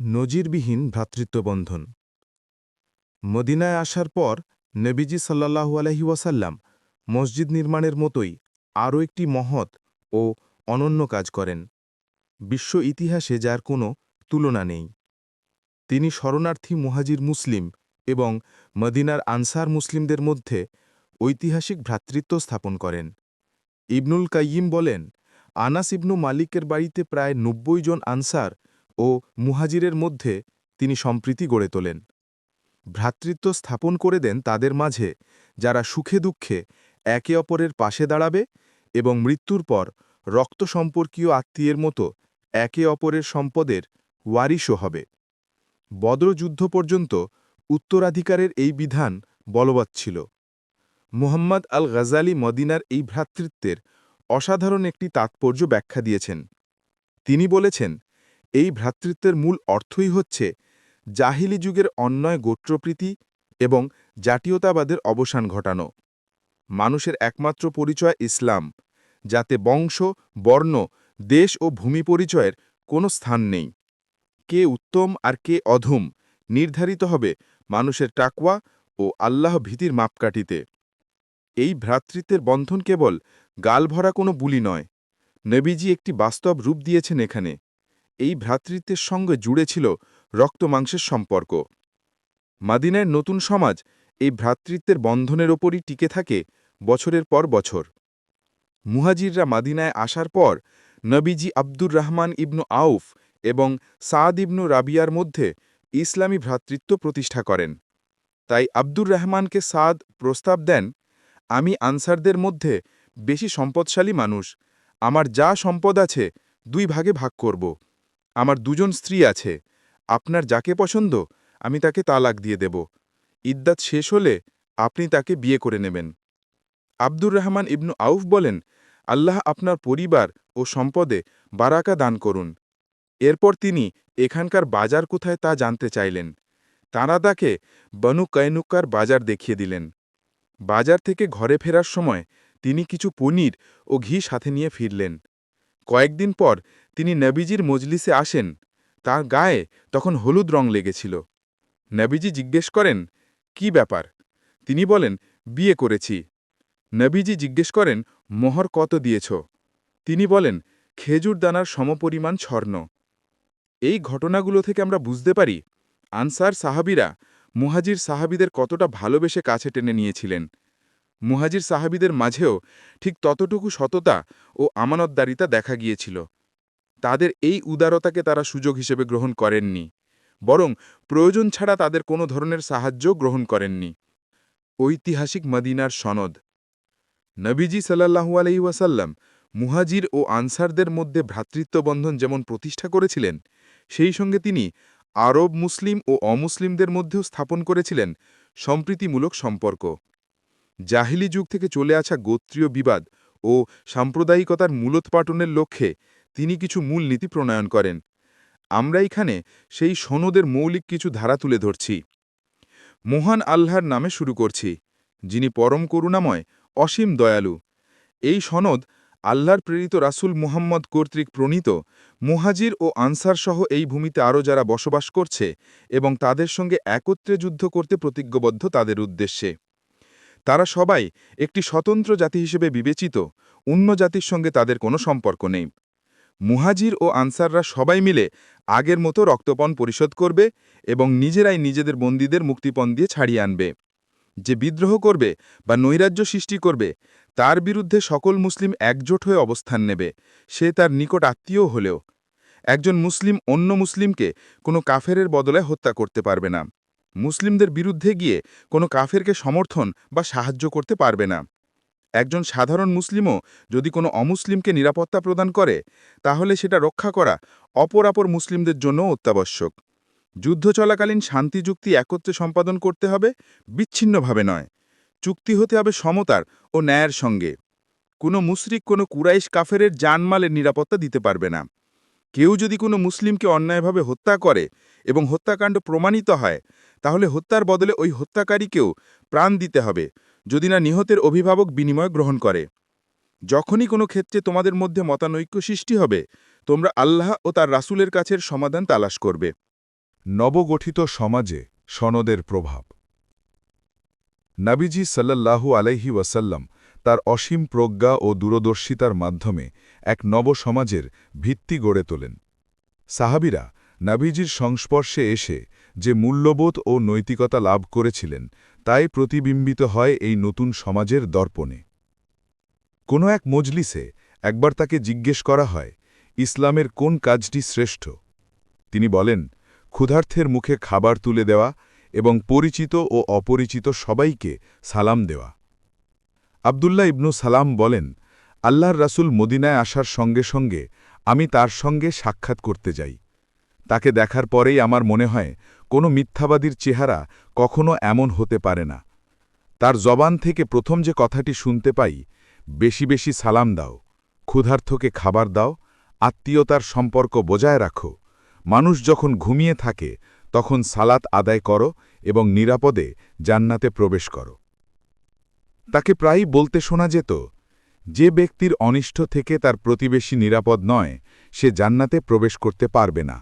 নজিরবিহীন ভ্রাতৃত্ববন্ধন। মদিনায় আসার পর নবীজি সাল্লাহু আলহি ওয়াসাল্লাম মসজিদ নির্মাণের মতোই আরও একটি মহৎ ও অনন্য কাজ করেন। বিশ্ব ইতিহাসে যার কোনো তুলনা নেই। তিনি শরণার্থী মুহাজির মুসলিম এবং মদিনার আনসার মুসলিমদের মধ্যে ঐতিহাসিক ভ্রাতৃত্ব স্থাপন করেন। ইবনুল কাইয়িম বলেন, আনাস ইবনু মালিকের বাড়িতে প্রায় নব্বই জন আনসার ও মুহাজিরের মধ্যে তিনি সম্প্রীতি গড়ে তোলেন। ভ্রাতৃত্ব স্থাপন করে দেন তাদের মাঝে, যারা সুখে দুঃখে একে অপরের পাশে দাঁড়াবে এবং মৃত্যুর পর রক্ত সম্পর্কীয় আত্মীয়ের মতো একে অপরের সম্পদের ওয়ারিশও হবে। বদ্রযুদ্ধ পর্যন্ত উত্তরাধিকারের এই বিধান বলবৎ ছিল। মুহাম্মদ আল গজালি মদিনার এই ভ্রাতৃত্বের অসাধারণ একটি তাৎপর্য ব্যাখ্যা দিয়েছেন। তিনি বলেছেন এই ভ্রাতৃত্বের মূল অর্থই হচ্ছে জাহিলি যুগের অন্যয় গোত্রপ্রীতি এবং জাতীয়তাবাদের অবসান ঘটানো। মানুষের একমাত্র পরিচয় ইসলাম, যাতে বংশ, বর্ণ, দেশ ও ভূমি পরিচয়ের কোনো স্থান নেই। কে উত্তম আর কে অধম নির্ধারিত হবে মানুষের টাকওয়া ও আল্লাহ ভীতির মাপকাঠিতে। এই ভ্রাতৃত্বের বন্ধন কেবল গালভরা কোনো বুলি নয়। নবীজি একটি বাস্তব রূপ দিয়েছেন এখানে। এই ভ্রাতৃত্বের সঙ্গে জুড়ে ছিল রক্তমাংসের সম্পর্ক। মাদিনায় নতুন সমাজ এই ভ্রাতৃত্বের বন্ধনের ওপরই টিকে থাকে বছরের পর বছর। মুহাজিররা মাদিনায় আসার পর নবীজি আব্দুর রহমান ইবনু আউফ এবং সাদ ইবনু রাবিয়ার মধ্যে ইসলামী ভ্রাতৃত্ব প্রতিষ্ঠা করেন। তাই আব্দুর রহমানকে সাদ প্রস্তাব দেন, আমি আনসারদের মধ্যে বেশি সম্পদশালী মানুষ, আমার যা সম্পদ আছে দুই ভাগে ভাগ করব। আমার দুজন স্ত্রী আছে। আপনার যাকে পছন্দ, আমি তাকে তালাক দিয়ে দেব। ইদ্দাত শেষ হলে আপনি তাকে বিয়ে করে নেবেন। আব্দুর রহমান ইবনু আউফ বলেন, আল্লাহ আপনার পরিবার ও সম্পদে বারাকা দান করুন। এরপর তিনি এখানকার বাজার কোথায় তা জানতে চাইলেন। তাঁরা তাকে বনু কয়নুকার বাজার দেখিয়ে দিলেন। বাজার থেকে ঘরে ফেরার সময় তিনি কিছু পনির ও ঘি সাথে নিয়ে ফিরলেন। কয়েকদিন পর তিনি নবীজির মজলিসে আসেন। তার গায়ে তখন হলুদ রং লেগেছিল। নবীজি জিজ্ঞেস করেন, কি ব্যাপার? তিনি বলেন, বিয়ে করেছি। নবীজি জিজ্ঞেস করেন, মোহর কত দিয়েছ? তিনি বলেন, খেজুর দানার সমপরিমাণ স্বর্ণ। এই ঘটনাগুলো থেকে আমরা বুঝতে পারি, আনসার সাহাবিরা মুহাজির সাহাবিদের কতটা ভালোবেসে কাছে টেনে নিয়েছিলেন। মুহাজির সাহাবিদের মাঝেও ঠিক ততটুকু সততা ও আমানতদারিতা দেখা গিয়েছিল। তাদের এই উদারতাকে তারা সুযোগ হিসেবে গ্রহণ করেননি, বরং প্রয়োজন ছাড়া তাদের কোনো ধরনের সাহায্য গ্রহণ করেননি। ঐতিহাসিক মদিনার সনদ। নবীজি সাল্লাহু আলহি ওয়াসাল্লাম মুহাজির ও আনসারদের মধ্যে ভ্রাতৃত্ববন্ধন যেমন প্রতিষ্ঠা করেছিলেন, সেই সঙ্গে তিনি আরব মুসলিম ও অমুসলিমদের মধ্যেও স্থাপন করেছিলেন সম্প্রীতিমূলক সম্পর্ক। জাহিলি যুগ থেকে চলে আসা গোত্রীয় বিবাদ ও সাম্প্রদায়িকতার মূলোৎপাটনের লক্ষ্যে তিনি কিছু মূল নীতি প্রণয়ন করেন। আমরা এখানে সেই সনদের মৌলিক কিছু ধারা তুলে ধরছি। মহান আল্লাহর নামে শুরু করছি, যিনি পরম করুণাময়, অসীম দয়ালু। এই সনদ আল্লাহর প্রেরিত রাসুল মুহাম্মদ কর্তৃক প্রণীত, মুহাজির ও আনসার সহ এই ভূমিতে আরও যারা বসবাস করছে এবং তাদের সঙ্গে একত্রে যুদ্ধ করতে প্রতিজ্ঞবদ্ধ তাদের উদ্দেশ্যে। তারা সবাই একটি স্বতন্ত্র জাতি হিসেবে বিবেচিত, অন্য জাতির সঙ্গে তাদের কোনো সম্পর্ক নেই। মুহাজির ও আনসাররা সবাই মিলে আগের মতো রক্তপণ পরিশোধ করবে এবং নিজেরাই নিজেদের বন্দীদের মুক্তিপণ দিয়ে ছাড়িয়ে আনবে। যে বিদ্রোহ করবে বা নৈরাজ্য সৃষ্টি করবে, তার বিরুদ্ধে সকল মুসলিম একজোট হয়ে অবস্থান নেবে। সে তার নিকট আত্মীয় হলেও। একজন মুসলিম অন্য মুসলিমকে কোনো কাফেরের বদলে হত্যা করতে পারবে না। মুসলিমদের বিরুদ্ধে গিয়ে কোনো কাফেরকে সমর্থন বা সাহায্য করতে পারবে না। একজন সাধারণ মুসলিমও যদি কোনো অমুসলিমকে নিরাপত্তা প্রদান করে, তাহলে সেটা রক্ষা করা অপরাপর মুসলিমদের জন্য অত্যাবশ্যক। যুদ্ধ চলাকালীন শান্তি চুক্তি একত্রে সম্পাদন করতে হবে, বিচ্ছিন্নভাবে নয়। চুক্তি হতে হবে সমতার ও ন্যায়ের সঙ্গে। কোনো মুসরিক কোনো কুরাইশ কাফেরের জানমালের নিরাপত্তা দিতে পারবে না। কেউ যদি কোনো মুসলিমকে অন্যায়ভাবে হত্যা করে এবং হত্যাকাণ্ড প্রমাণিত হয়, তাহলে হত্যার বদলে ওই হত্যাকারীকেও প্রাণ দিতে হবে। যদি না নিহতের অভিভাবক বিনিময় গ্রহণ করে। যখনই কোনো ক্ষেত্রে তোমাদের মধ্যে মতানৈক্য সৃষ্টি হবে, তোমরা আল্লাহ ও তার রাসুলের কাছের সমাধান তালাশ করবে। নবগঠিত সমাজে সনদের প্রভাব। নাবিজি সাল্লাল্লাহু আলাইহি ওয়াসাল্লাম তার অসীম প্রজ্ঞা ও দূরদর্শিতার মাধ্যমে এক নব সমাজের ভিত্তি গড়ে তোলেন। সাহাবিরা নাবিজির সংস্পর্শে এসে যে মূল্যবোধ ও নৈতিকতা লাভ করেছিলেন তাই প্রতিবিম্বিত হয় এই নতুন সমাজের দর্পণে। কোনো এক মজলিসে একবার তাকে জিজ্ঞেস করা হয়, ইসলামের কোন কাজটি শ্রেষ্ঠ? তিনি বলেন, ক্ষুধার্থের মুখে খাবার তুলে দেওয়া এবং পরিচিত ও অপরিচিত সবাইকে সালাম দেওয়া। আবদুল্লাহ ইবনু সালাম বলেন, আল্লাহর রাসূল মদিনায় আসার সঙ্গে সঙ্গে আমি তার সঙ্গে সাক্ষাৎ করতে যাই। তাকে দেখার পরেই আমার মনে হয় কোনো মিথ্যাবাদীর চেহারা কখনো এমন হতে পারে না। তার জবান থেকে প্রথম যে কথাটি শুনতে পাই, বেশি বেশি সালাম দাও ক্ষুধার্থকে খাবার দাও, আত্মীয়তার সম্পর্ক বজায় রাখো। মানুষ যখন ঘুমিয়ে থাকে, তখন সালাত আদায় করো এবং নিরাপদে জান্নাতে প্রবেশ করো। তাকে প্রায়ই বলতে শোনা যেত, যে ব্যক্তির অনিষ্ট থেকে তার প্রতিবেশী নিরাপদ নয়, সে জান্নাতে প্রবেশ করতে পারবে না।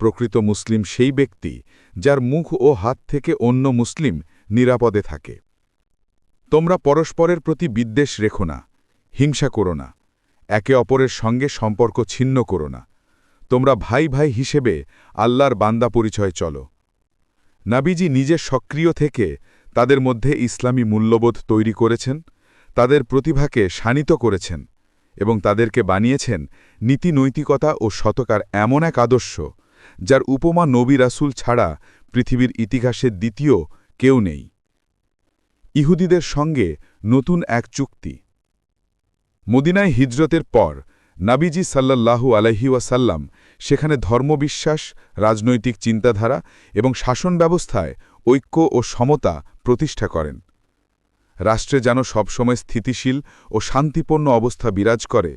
প্রকৃত মুসলিম সেই ব্যক্তি যার মুখ ও হাত থেকে অন্য মুসলিম নিরাপদে থাকে। তোমরা পরস্পরের প্রতি বিদ্বেষ রেখো না, হিংসা করো না, একে অপরের সঙ্গে সম্পর্ক ছিন্ন করো না। তোমরা ভাই ভাই হিসেবে আল্লাহর বান্দা পরিচয় চলো। নাবিজি নিজে সক্রিয় থেকে তাদের মধ্যে ইসলামী মূল্যবোধ তৈরি করেছেন, তাদের প্রতিভাকে শানিত করেছেন এবং তাদেরকে বানিয়েছেন নীতি নৈতিকতা ও শতকার এমন এক আদর্শ যার উপমা নবী রাসুল ছাড়া পৃথিবীর ইতিহাসের দ্বিতীয় কেউ নেই। ইহুদিদের সঙ্গে নতুন এক চুক্তি। মদিনায় হিজরতের পর নাবিজি সাল্লাল্লাহু আলহি ওয়াসাল্লাম সেখানে ধর্মবিশ্বাস, রাজনৈতিক চিন্তাধারা এবং শাসন ব্যবস্থায় ঐক্য ও সমতা প্রতিষ্ঠা করেন। রাষ্ট্রে যেন সবসময় স্থিতিশীল ও শান্তিপূর্ণ অবস্থা বিরাজ করে,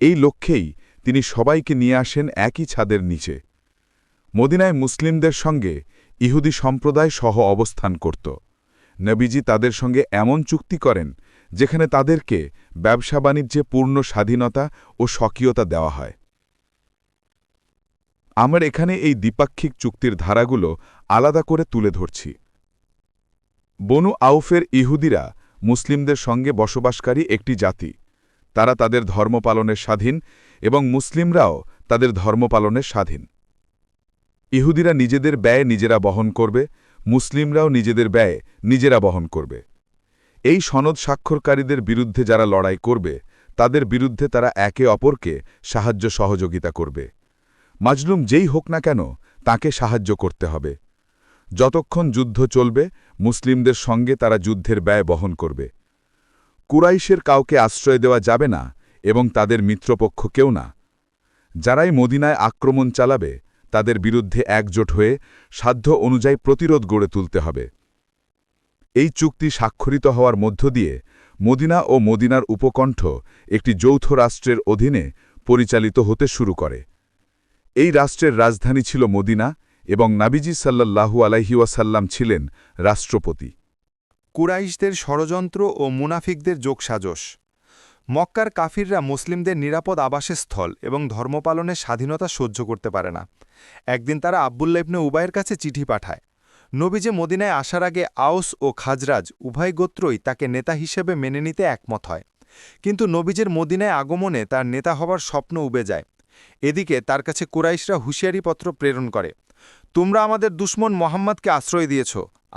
এই লক্ষ্যেই তিনি সবাইকে নিয়ে আসেন একই ছাদের নিচে। মদিনায় মুসলিমদের সঙ্গে ইহুদি সম্প্রদায় সহ অবস্থান করত। নবীজি তাদের সঙ্গে এমন চুক্তি করেন, যেখানে তাদেরকে ব্যবসা বাণিজ্যে পূর্ণ স্বাধীনতা ও স্বকীয়তা দেওয়া হয়। আমার এখানে এই দ্বিপাক্ষিক চুক্তির ধারাগুলো আলাদা করে তুলে ধরছি। বনু আউফের ইহুদিরা মুসলিমদের সঙ্গে বসবাসকারী একটি জাতি। তারা তাদের ধর্ম পালনের স্বাধীন এবং মুসলিমরাও তাদের ধর্ম পালনের স্বাধীন। ইহুদিরা নিজেদের ব্যয় নিজেরা বহন করবে, মুসলিমরাও নিজেদের ব্যয় নিজেরা বহন করবে। এই সনদ স্বাক্ষরকারীদের বিরুদ্ধে যারা লড়াই করবে, তাদের বিরুদ্ধে তারা একে অপরকে সাহায্য সহযোগিতা করবে। মাজলুম যেই হোক না কেন, তাকে সাহায্য করতে হবে। যতক্ষণ যুদ্ধ চলবে, মুসলিমদের সঙ্গে তারা যুদ্ধের ব্যয় বহন করবে। কুরাইশের কাউকে আশ্রয় দেওয়া যাবে না এবং তাদের মিত্রপক্ষ কেউ না। যারাই মদিনায় আক্রমণ চালাবে তাদের বিরুদ্ধে একজোট হয়ে সাধ্য অনুযায়ী প্রতিরোধ গড়ে তুলতে হবে। এই চুক্তি স্বাক্ষরিত হওয়ার মধ্য দিয়ে মদিনা ও মদিনার উপকণ্ঠ একটি যৌথ রাষ্ট্রের অধীনে পরিচালিত হতে শুরু করে। এই রাষ্ট্রের রাজধানী ছিল মদিনা এবং নাবিজি সাল্লাল্লাহু আলাইহিওয়াসাল্লাম ছিলেন রাষ্ট্রপতি। কুরাইশদের ষড়যন্ত্র ও মুনাফিকদের যোগসাজশ। মক্কার কাফিররা মুসলিমদের নিরাপদ আবাসের স্থল এবং ধর্মপালনের স্বাধীনতা সহ্য করতে পারে না। একদিন তারা আবদুল্লা ইবনে উবায়ের কাছে চিঠি পাঠায়। নবীজে মদিনায় আসার আগে আউস ও খাজরাজ উভয় গোত্রই তাকে নেতা হিসেবে মেনে নিতে একমত হয়। কিন্তু নবীজের মদিনায় আগমনে তার নেতা হবার স্বপ্ন উবে যায়। এদিকে তার কাছে কুরাইশরা হুঁশিয়ারিপত্র প্রেরণ করে, তোমরা আমাদের দুশ্মন মোহাম্মদকে আশ্রয় দিয়েছ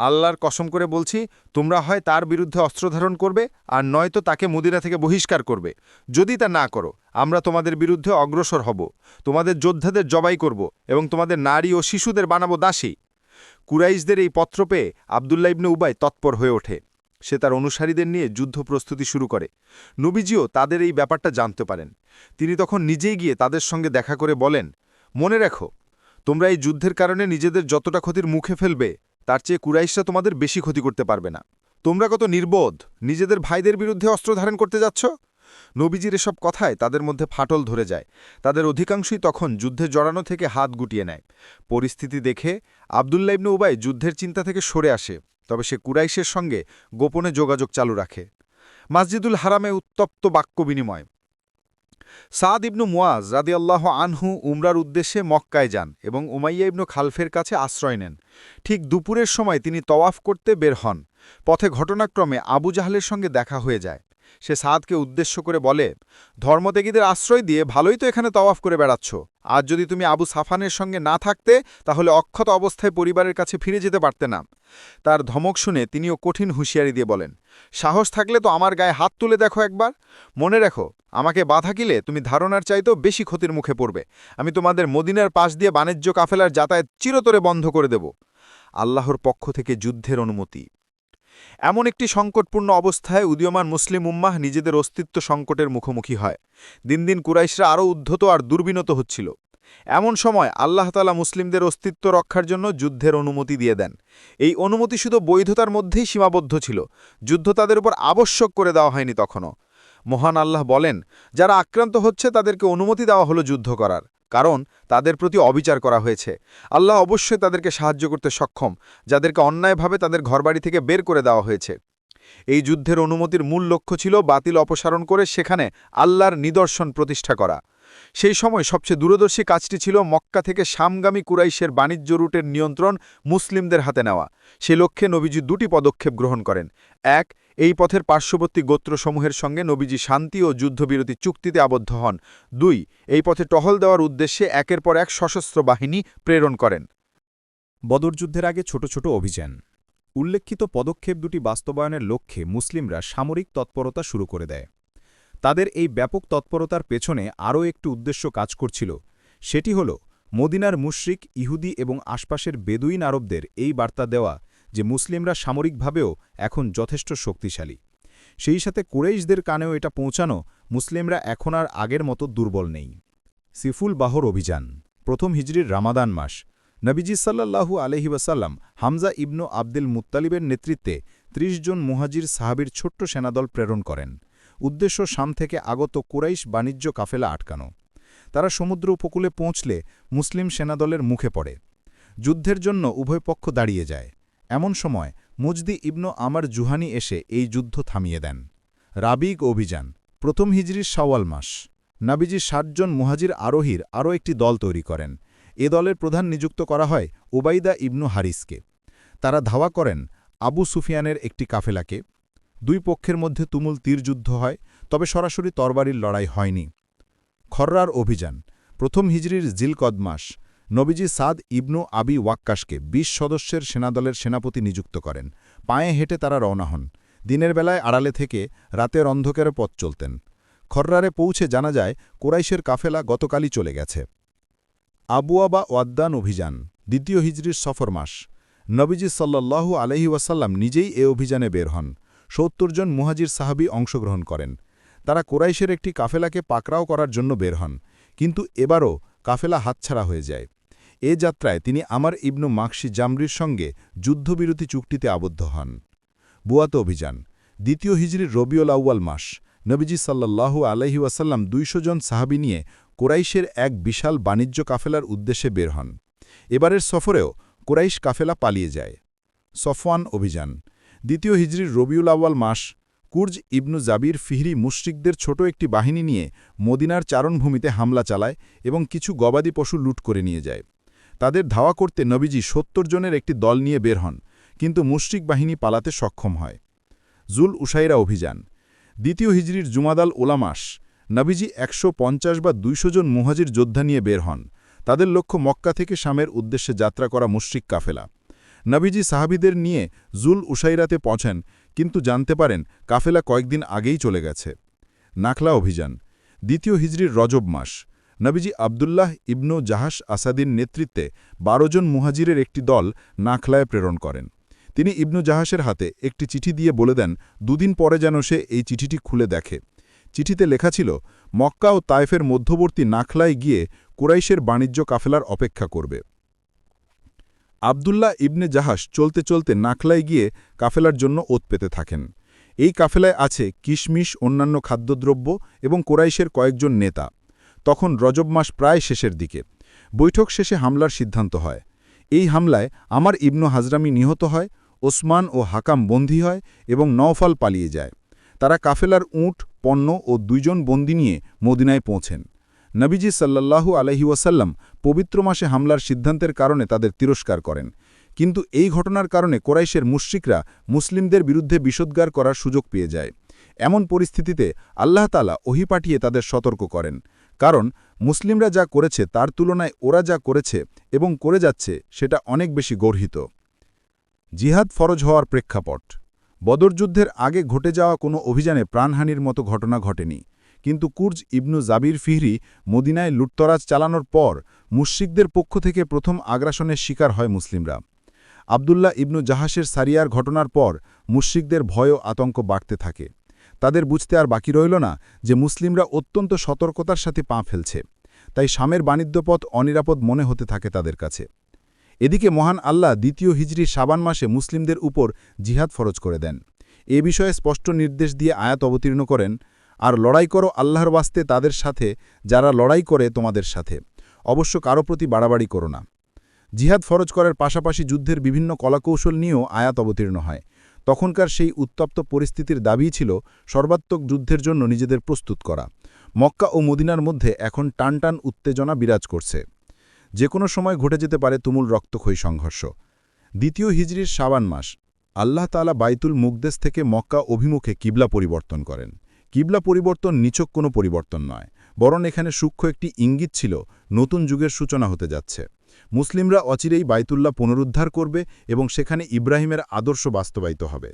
আল্লাহর কসম করে বলছি, তোমরা হয় তার বিরুদ্ধে অস্ত্র ধারণ করবে আর নয়তো তাকে মুদিরা থেকে বহিষ্কার করবে। যদি তা না করো, আমরা তোমাদের বিরুদ্ধে অগ্রসর হব, তোমাদের যোদ্ধাদের জবাই করব এবং তোমাদের নারী ও শিশুদের বানাবো দাসী। কুরাইশদের এই পত্র পেয়ে আবদুল্লা ইবনে উবাই তৎপর হয়ে ওঠে। সে তার অনুসারীদের নিয়ে যুদ্ধ প্রস্তুতি শুরু করে। নবীজিও তাদের এই ব্যাপারটা জানতে পারেন। তিনি তখন নিজেই গিয়ে তাদের সঙ্গে দেখা করে বলেন, মনে রেখো, তোমরা এই যুদ্ধের কারণে নিজেদের যতটা ক্ষতির মুখে ফেলবে তার চেয়ে কুরাইশরা তোমাদের বেশি ক্ষতি করতে পারবে না। তোমরা কত নির্বোধ, নিজেদের ভাইদের বিরুদ্ধে অস্ত্র ধারণ করতে যাচ্ছ? নবীজির এসব কথায় তাদের মধ্যে ফাটল ধরে যায়। তাদের অধিকাংশই তখন যুদ্ধে জড়ানো থেকে হাত গুটিয়ে নেয়। পরিস্থিতি দেখে আবদুল্লা ইবনু উবাই যুদ্ধের চিন্তা থেকে সরে আসে, তবে সে কুরাইশের সঙ্গে গোপনে যোগাযোগ চালু রাখে। মাসজিদুল হারামে উত্তপ্ত বাক্য বিনিময়। সাদ ইবনু মুয়াজ রাদিয়াল্লাহ আনহু উমরার উদ্দেশ্যে মক্কায় যান এবং উমাইয়া ইবনু খালফের কাছে আশ্রয় নেন। ঠিক দুপুরের সময় তিনি তওয়াফ করতে বের হন। পথে ঘটনাক্রমে আবু জাহালের সঙ্গে দেখা হয়ে যায়। সে সাদকে উদ্দেশ্য করে বলে, ধর্মত্যাগীদের আশ্রয় দিয়ে ভালোই তো এখানে তওয়াফ করে বেড়াচ্ছ। আজ যদি তুমি আবু সাফানের সঙ্গে না থাকতে, তাহলে অক্ষত অবস্থায় পরিবারের কাছে ফিরে যেতে পারতে না। তার ধমক শুনে তিনিও কঠিন হুঁশিয়ারি দিয়ে বলেন, সাহস থাকলে তো আমার গায়ে হাত তুলে দেখো একবার। মনে রেখো, আমাকে বাধা কিলে তুমি ধারণার চাইতেও বেশি ক্ষতির মুখে পড়বে। আমি তোমাদের মদিনার পাশ দিয়ে বাণিজ্য কাফেলার যাতায়াত চিরতরে বন্ধ করে দেব। আল্লাহর পক্ষ থেকে যুদ্ধের অনুমতি। এমন একটি সংকটপূর্ণ অবস্থায় উদীয়মান মুসলিম উম্মাহ নিজেদের অস্তিত্ব সংকটের মুখোমুখি হয়। দিন দিন কুরাইশরা আরও উদ্ধত আর দুর্বিনত হচ্ছিল। এমন সময় আল্লাহ তালা মুসলিমদের অস্তিত্ব রক্ষার জন্য যুদ্ধের অনুমতি দিয়ে দেন। এই অনুমতি শুধু বৈধতার মধ্যেই সীমাবদ্ধ ছিল। যুদ্ধ তাদের উপর আবশ্যক করে দেওয়া হয়নি তখনও। মহান আল্লাহ বলেন, যারা আক্রান্ত হচ্ছে তাদেরকে অনুমতি দেওয়া হলো যুদ্ধ করার। কারণ তাদের প্রতি অবিচার করা হয়েছে। আল্লাহ অবশ্যই তাদেরকে সাহায্য করতে সক্ষম, যাদেরকে অন্যায়ভাবে তাদের ঘরবাড়ি থেকে বের করে দেওয়া হয়েছে। এই যুদ্ধের অনুমতির মূল লক্ষ্য ছিল বাতিল অপসারণ করে সেখানে আল্লাহর নিদর্শন প্রতিষ্ঠা করা। সেই সময় সবচেয়ে দূরদর্শী কাজটি ছিল মক্কা থেকে সামগামী কুরাইশের বাণিজ্য রুটের নিয়ন্ত্রণ মুসলিমদের হাতে নেওয়া। সে লক্ষ্যে নবীজি দুটি পদক্ষেপ গ্রহণ করেন। এক এই পথের পার্শ্ববর্তী গোত্রসমূহের সঙ্গে নবীজি শান্তি ও যুদ্ধবিরতি চুক্তিতে আবদ্ধ হন। দুই, এই পথে টহল দেওয়ার উদ্দেশ্যে একের পর এক সশস্ত্র বাহিনী প্রেরণ করেন। বদরযুদ্ধের আগে ছোট ছোট অভিযান। উল্লেখিত পদক্ষেপ দুটি বাস্তবায়নের লক্ষ্যে মুসলিমরা সামরিক তৎপরতা শুরু করে দেয়। তাদের এই ব্যাপক তৎপরতার পেছনে আরও একটি উদ্দেশ্য কাজ করছিল। সেটি হল, মদিনার মুশরিক, ইহুদি এবং আশপাশের বেদুইন আরবদের এই বার্তা দেওয়া যে মুসলিমরা সামরিকভাবেও এখন যথেষ্ট শক্তিশালী। সেই সাথে কুরেইশদের কানেও এটা পৌঁছানো মুসলিমরা এখন আর আগের মতো দুর্বল নেই। সিফুল বাহর অভিযান, প্রথম হিজরির রামাদান মাস, নবীজি সাল্লাল্লাহু আলহি ওয়াসাল্লাম হামজা ইবনু আব্দুল মুত্তালিবের নেতৃত্বে ৩০ জন মুহাজির সাহাবির ছোট্ট সেনাদল প্রেরণ করেন। উদ্দেশ্য শাম থেকে আগত কুরাইশ বাণিজ্য কাফেলা আটকানো। তারা সমুদ্র উপকূলে পৌঁছলে মুসলিম সেনাদলের মুখে পড়ে। যুদ্ধের জন্য উভয় পক্ষ দাঁড়িয়ে যায়। এমন সময় মুজদি ইবনু আমার জুহানি এসে এই যুদ্ধ থামিয়ে দেন। রাবিগ অভিযান, প্রথম হিজরির শাওয়াল মাস। নাবিজি ষাটজন মুহাজির আরোহীর আরও একটি দল তৈরি করেন। এ দলের প্রধান নিযুক্ত করা হয় ওবাইদা ইবনু হারিসকে। তারা ধাওয়া করেন আবু সুফিয়ানের একটি কাফেলাকে। দুই পক্ষের মধ্যে তুমুল তীরযুদ্ধ হয়, তবে সরাসরি তরবারির লড়াই হয়নি। খর্রার অভিযান, প্রথম হিজরির জিলকদ মাস নবীজি সাদ ইবনু আবি ওয়াক্কাসকে ২০ সদস্যের সেনাদলের সেনাপতি নিযুক্ত করেন। পায়ে হেঁটে তারা রওনা হন। দিনের বেলায় আড়ালে থেকে রাতের অন্ধকারে পথ চলতেন। খর্রারে পৌঁছে জানা যায়, কোরাইশের কাফেলা গতকালই চলে গেছে। আবুয়া বা ওয়াদ্দান অভিযান, দ্বিতীয় হিজরির সফর মাস। নবীজি সাল্লাল্লাহু আলহি ওয়াসাল্লাম নিজেই এ অভিযানে বের হন। সত্তর জন মুহাজির সাহাবি অংশগ্রহণ করেন। তারা কোরাইশের একটি কাফেলাকে পাকড়াও করার জন্য বের হন। কিন্তু এবারও কাফেলা হাতছাড়া হয়ে যায়। এ যাত্রায় তিনি আমার ইবনু মাকসি জামরির সঙ্গে যুদ্ধবিরতি চুক্তিতে আবদ্ধ হন। বুয়াত অভিযান। দ্বিতীয় হিজরির রবিউল আউয়াল মাস। নবীজি সাল্লাল্লাহু আলহি ওয়াসাল্লাম দুইশো জন সাহাবি নিয়ে কোরাইশের এক বিশাল বাণিজ্য কাফেলার উদ্দেশ্যে বের হন। এবারের সফরেও কোরাইশ কাফেলা পালিয়ে যায়। সফওয়ান অভিযান। দ্বিতীয় হিজরির রবিউল আউয়াল মাস। কুর্জ ইবনু জাবির ফিহরি মুশরিকদের ছোট একটি বাহিনী নিয়ে মদিনার চারণভূমিতে হামলা চালায় এবং কিছু গবাদি পশু লুট করে নিয়ে যায়। তাদের ধাওয়া করতে নবীজি সত্তর জনের একটি দল নিয়ে বের হন, কিন্তু মুশ্রিক বাহিনী পালাতে সক্ষম হয়। জুল উসাইরা অভিযান। দ্বিতীয় হিজরির জুমাদাল ওলামাস, নবীজি একশো পঞ্চাশ বা দুইশো জন মুহাজির যোদ্ধা নিয়ে বের হন। তাদের লক্ষ্য মক্কা থেকে শামের উদ্দেশ্যে যাত্রা করা মুশ্রিক কাফেলা। নবীজি সাহাবিদের নিয়ে জুল উসাইরাতে পৌঁছেন, কিন্তু জানতে পারেন কাফেলা কয়েকদিন আগেই চলে গেছে। নাখলা অভিযান। দ্বিতীয় হিজরির রজব মাস। নবীজি আবদুল্লাহ ইবনু জাহাস আসাদিন নেতৃত্বে বারো জন মুহাজিরের একটি দল নাখলায় প্রেরণ করেন। তিনি ইবনু জাহাসের হাতে একটি চিঠি দিয়ে বলে দেন, দুদিন পরে যেন সে এই চিঠিটি খুলে দেখে। চিঠিতে লেখা ছিল, মক্কা ও তায়েফের মধ্যবর্তী নাখলায় গিয়ে কুরাইশের বাণিজ্য কাফেলার অপেক্ষা করবে। আবদুল্লাহ ইবনে জাহাস চলতে চলতে নাখলায় গিয়ে কাফেলার জন্য ওত পেতে থাকেন। এই কাফেলায় আছে কিশমিশ অন্যান্য খাদ্যদ্রব্য এবং কোরাইশের কয়েকজন নেতা। তখন রজব মাস প্রায় শেষের দিকে। বৈঠক শেষে হামলার সিদ্ধান্ত হয়। এই হামলায় আমার ইবনু হাজরামি নিহত হয়, ওসমান ও হাকাম বন্দী হয় এবং নওফাল পালিয়ে যায়। তারা কাফেলার উঁট, পণ্য ও দুইজন বন্দী নিয়ে মদিনায় পৌঁছেন। নবীজি সাল্লাল্লাহু আলহি ওয়াসাল্লাম পবিত্র মাসে হামলার সিদ্ধান্তের কারণে তাদের তিরস্কার করেন। কিন্তু এই ঘটনার কারণে কোরাইশের মুশ্রিকরা মুসলিমদের বিরুদ্ধে বিষোদ্গার করার সুযোগ পেয়ে যায়। এমন পরিস্থিতিতে আল্লাহ তালা ওহি পাঠিয়ে তাদের সতর্ক করেন। কারণ মুসলিমরা যা করেছে তার তুলনায় ওরা যা করেছে এবং করে যাচ্ছে সেটা অনেক বেশি গর্হিত। জিহাদ ফরজ হওয়ার প্রেক্ষাপট। বদরযুদ্ধের আগে ঘটে যাওয়া কোনো অভিযানে প্রাণহানির মতো ঘটনা ঘটেনি। কিন্তু কুর্জ ইবনু জাবির ফিহরি মদিনায় লুটতরাজ চালানোর পর মুশ্রিকদের পক্ষ থেকে প্রথম আগ্রাসনের শিকার হয় মুসলিমরা। আবদুল্লাহ ইবনু জাহাসের সারিয়ার ঘটনার পর মুশ্রিকদের ভয় ও আতঙ্ক বাড়তে থাকে। তাদের বুঝতে আর বাকি রইল না যে মুসলিমরা অত্যন্ত সতর্কতার সাথে পা ফেলছে। তাই শামের বাণিজ্যপথ অনিরাপদ মনে হতে থাকে তাদের কাছে। এদিকে মহান আল্লাহ দ্বিতীয় হিজড়ি সাবান মাসে মুসলিমদের উপর জিহাদ ফরজ করে দেন। এ বিষয়ে স্পষ্ট নির্দেশ দিয়ে আয়াত অবতীর্ণ করেন, আর লড়াই করো আল্লাহর বাস্তে তাদের সাথে, যারা লড়াই করে তোমাদের সাথে। অবশ্য কারও প্রতি বাড়াবাড়ি করো না। জিহাদ ফরজ করার পাশাপাশি যুদ্ধের বিভিন্ন কলাকৌশল নিয়েও আয়াত অবতীর্ণ হয়। তখনকার সেই উত্তপ্ত পরিস্থিতির দাবিই ছিল সর্বাত্মক যুদ্ধের জন্য নিজেদের প্রস্তুত করা। মক্কা ও মদিনার মধ্যে এখন টানটান উত্তেজনা বিরাজ করছে। যে কোনো সময় ঘটে যেতে পারে তুমুল রক্তক্ষয়ী সংঘর্ষ। দ্বিতীয় হিজড়ির সাবান মাস, আল্লাহ তালা বাইতুল মুকদেস থেকে মক্কা অভিমুখে কিবলা পরিবর্তন করেন। কিবলা পরিবর্তন নিচক কোনো পরিবর্তন নয়, বরং এখানে সূক্ষ্ম একটি ইঙ্গিত ছিল, নতুন যুগের সূচনা হতে যাচ্ছে। মুসলিমরা অচিরেই বাইতুল্লাহ পুনরুদ্ধার করবে এবং সেখানে ইব্রাহিমের আদর্শ বাস্তবায়িত হবে।